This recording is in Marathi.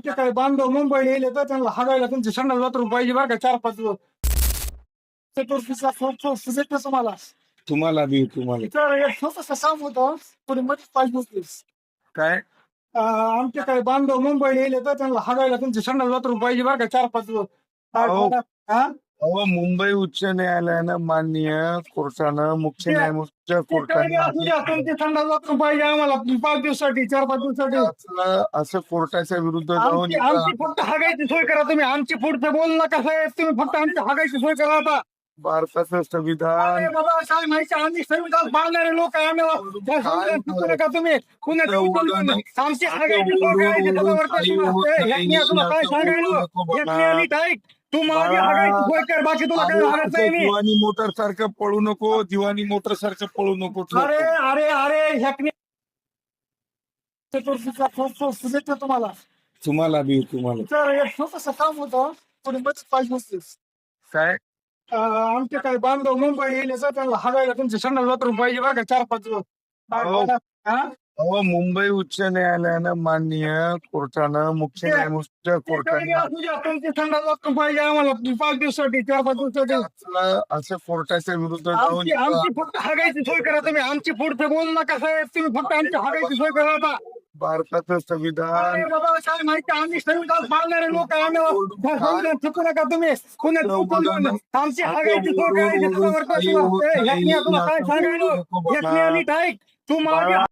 आमचे काही बांधव मुंबईला येले तर त्यांना हागायला तुमचे संडास बाथरूम पाहिजे बरं का चार पाच दिवस. चतुर्थीचा खूप खूप शुभेच्छा तुम्हाला. तुम्हाला बी तुम्हाला. तर एक छोटस सांग होतं कोणी मध्येच पाहिजे होतीस काय? आमचे काही बांधव मुंबईला येले तर त्यांना हागायला तुमचे संडास बाथरूम पाहिजे बरं का चार पाच दिवस. अहो. हा? अहो मुंबई उच्च न्यायालयानं माननीय कोर्टानं मुख्य न्यायमूर्तीच्या कोर्टाने पाहिजे आम्हाला. पाच दिवसासाठी चार पाच दिवसासाठी. असं- असं कोर्टाच्या विरुद्ध जाऊन आमची आमची फक्त हागायची सोय करा तुम्ही. आमची पुढचं बोल नका साहेब. तुम्ही फक्त आमची हागायची सोय करा आता. भारताचं संविधान अरे बाबा काय माहिती आम्ही संविधान पाळणारे लोक आहे. आम्ही त्या संविधान चुकू नका तुम्ही. कुणाचं उचलून नाही. आमची हागायची सोय करायची. काय सांगायला आणि ऐक तू माझी हागायची सोय कर बाकी तुला काय हागायचं नाही दिवाणी मोटर सारखं पळू नको दिवाणी मोटर सारखं पळू नको अरे अरे अरे चतुर्थीचा खूप खूप शुभेच्छा तुम्हाला. तुम्हाला बी तुम्हाला. तर एक छोटस काम होतं कोणी मध्येच पाहिजे होतीस काय? अं, आमचे काही बांधव मुंबई येले तर त्यांना हागायला तुमचे संडास बाथरूम पाहिजे का चार पाच दिवस अहो. हा? अहो मुंबई उच्च न्यायालयानं माननीय कोर्टानं मुख्य न्यायमूर्तीच्या कोर्टाने पाहिजे आम्हाला. पाच दिवसासाठी चार पाच दिवसासाठी. असं- कोर्टाच्या विरुद्ध जाऊन आमची आमची फक्त हागायची सोय करा तुम्ही. आमची पुढचं बोल नका साहेब. तुम्ही फक्त आमची हागायची सोय करा आता. भारताचं संविधान अरे बाबा काय माहिती? आम्ही संविधान पाळणारे लोक आम्ही संविधान चुकू नका तुम्ही. आमची हागायची सोय करायची तुला काय सांगायला? ऐक तू माझी